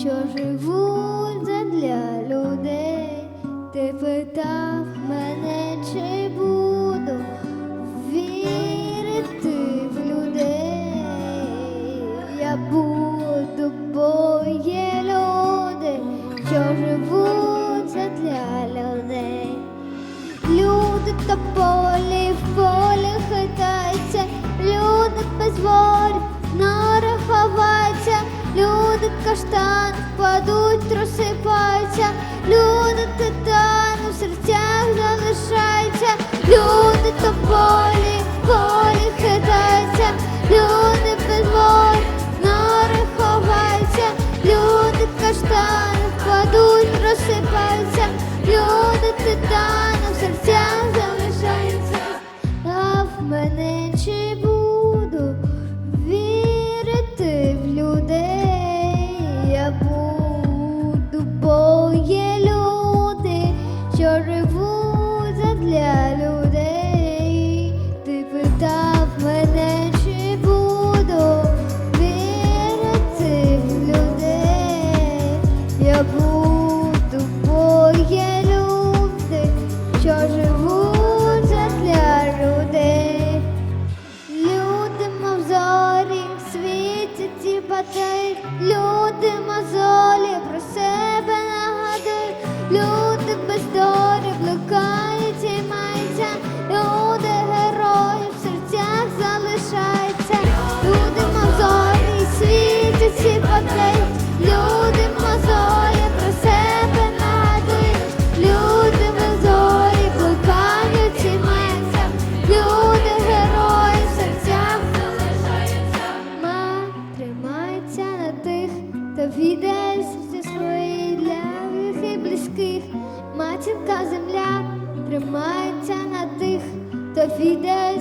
що живуть задля людей. Ти питав мене, чи буду вірити в людей. Я буду, бо є люди, що живуть задля людей. Люди та полі в полі хитаються, люди без волі каштан впадуть, розсипаються, люди титани в серцях залишаються, люди та полі полі хитаються, люди без волі нори ховаються, люди каштани впадуть, розсипаються, люди титани в серцях люди мозолі про себе нагадують, всі свої для своїх і близьких. Матінка земля тримається на тих, хто віддає